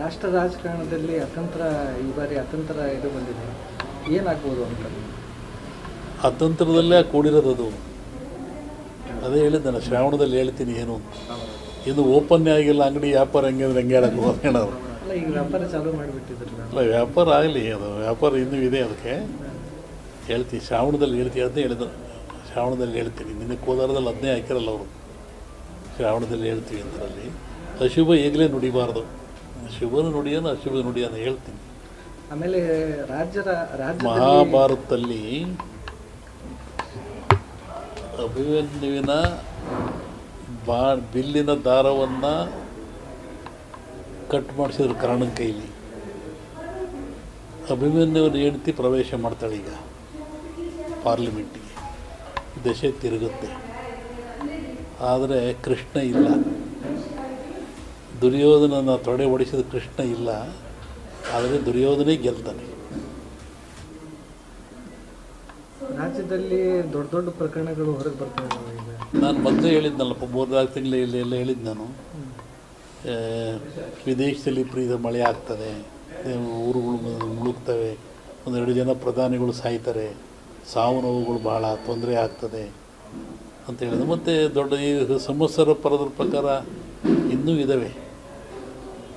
ರಾಷ್ಟ್ರ ರಾಜಕಾರಣದಲ್ಲಿ ಅತಂತ್ರ ಈ ಬಾರಿ ಅತಂತ್ರ ಇದು ಬಂದಿದೆ. ಏನಾಗ್ಬೋದು ಅಂತ ಅತಂತ್ರದಲ್ಲೇ ಕೂಡಿರೋದು ಅದು. ಅದೇ ಹೇಳಿದ್ದೆ ನಾನು ಶ್ರಾವಣದಲ್ಲಿ ಹೇಳ್ತೀನಿ ಏನು. ಅಂತ ಇದು ಓಪನ್ನೇ ಆಗಿಲ್ಲ ಅಂಗಡಿ ವ್ಯಾಪಾರ ಹೆಂಗೆ ಅಂದ್ರೆ ಹೆಂಗೆ ಹೇಳಕ್ಕೆ ಹೋಗೋಣ ಅವ್ರು ಈಗ ವ್ಯಾಪಾರ ಚಾಲೂ ಮಾಡಿಬಿಟ್ಟಿದ್ರಲ್ಲ? ಅಲ್ಲ ವ್ಯಾಪಾರ ಆಗಲಿ ಅದು ವ್ಯಾಪಾರ ಇನ್ನೂ ಇದೆ ಅದಕ್ಕೆ. ಹೇಳ್ತೀನಿ ಶ್ರಾವಣದಲ್ಲಿ ಹೇಳ್ತೀನಿ ಅದನ್ನೇ ಹೇಳಿದ್ರು ಶ್ರಾವಣದಲ್ಲಿ ಹೇಳ್ತೀನಿ. ನಿನ್ನೆ ಕೋಲಾರದಲ್ಲಿ ಅದನ್ನೇ ಹಾಕಿರಲ್ಲ ಅವರು. ಶ್ರಾವಣದಲ್ಲಿ ಹೇಳ್ತೀವಿ ಅಂತರಲ್ಲಿ ಅಶುಭ ಈಗಲೇ ನುಡಿಬಾರ್ದು. ಶುಭನ ನುಡಿಯೋನು ಅಶುಭ ನುಡಿಯೋನು ಹೇಳ್ತೀನಿ. ಆಮೇಲೆ ರಾಜ್ಯದ ರಾಜ್ಯದಲ್ಲಿ ಮಹಾಭಾರತದಲ್ಲಿ ಅಭಿಮನ್ಯುವಿನ ಬಾ ಬಿಲ್ಲಿನ ದಾರವನ್ನು ಕಟ್ ಮಾಡಿಸಿದ್ರು ಕರ್ಣನ ಕೈಲಿ. ಅಭಿಮನ್ಯುವನ ಹೆಂಡತಿ ಪ್ರವೇಶ ಮಾಡ್ತಾಳೆ ಈಗ ಪಾರ್ಲಿಮೆಂಟಿಗೆ. ದಶೆ ತಿರುಗುತ್ತೆ. ಆದರೆ ಕೃಷ್ಣ ಇಲ್ಲ. ದುರ್ಯೋಧನನ ತೊಡೆ ಒಡಿಸಿದ ಕೃಷ್ಣ ಇಲ್ಲ ಆದರೆ ದುರ್ಯೋಧನೇ ಗೆಲ್ತಾನೆ. ರಾಜ್ಯದಲ್ಲಿ ದೊಡ್ಡ ದೊಡ್ಡ ಪ್ರಕರಣಗಳು ಹೊರಗೆ ಬರ್ತವೆ ನಾನು ಮೊದಲೇ ಹೇಳಿದ್ನಲ್ಲಪ್ಪ ಮೂರ್ನಾಲ್ಕು ತಿಂಗಳು ಇಲ್ಲಿ ಎಲ್ಲ ಹೇಳಿದ್ದು ನಾನು. ವಿದೇಶದಲ್ಲಿ ಪ್ರೀತ ಮಳೆ ಆಗ್ತದೆ ಊರುಗಳು ಮುಳುಗ್ತವೆ ಒಂದೆರಡು ಜನ ಪ್ರಧಾನಿಗಳು ಸಾಯ್ತಾರೆ ಸಾವು ನೋವುಗಳು ಭಾಳ ತೊಂದರೆ ಆಗ್ತದೆ ಅಂತ ಹೇಳಿದ್ರು. ಮತ್ತು ದೊಡ್ಡ ಈ ಸಂವತ್ಸರ ಪರದ ಪ್ರಕಾರ ಇನ್ನೂ ಇದ್ದಾವೆ.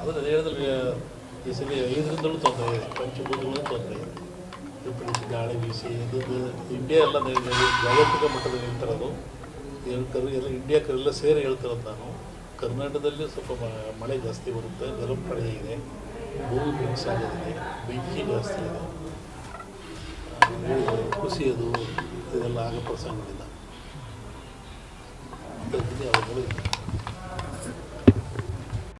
ಆದರೆ ಹೇಳಿದ್ರೆ ಈ ಸಲ ಇದರಿಂದಲೂ ತೊಂದರೆ ಇದೆ. ಪಂಚಭೂತಗಳು ತೊಂದರೆ ಇದೆ. ವಿಪರೀತ ಗಾಳಿ ಬೀಸಿ, ಇದು ಇಂಡಿಯಾ ಎಲ್ಲ ಜಾಗತಿಕ ಮಟ್ಟದಲ್ಲಿ ಹೇಳ್ತಿರೋದು ಹೇಳ್ತಾರೆ ಎಲ್ಲ ಇಂಡಿಯಾಕರೆಲ್ಲ ಸೇರಿ ಹೇಳ್ತಿರೋದು ನಾನು. ಕರ್ನಾಟಕದಲ್ಲಿ ಸ್ವಲ್ಪ ಮಳೆ ಜಾಸ್ತಿ ಬರುತ್ತೆ ಜಲಪ್ರಳಯ ಇದೆ. ಭೂಮಿ ಮಿಕ್ಸ್ ಆಗೋದಿದೆ, ಬೆಂಕಿ ಜಾಸ್ತಿ ಇದೆ. ಕುಸಿಯೋದು ಇದೆಲ್ಲ ಆಗೋ ಪ್ರಸಂಗಗಳಿಂದ ಹೇಳಿದ್ರು.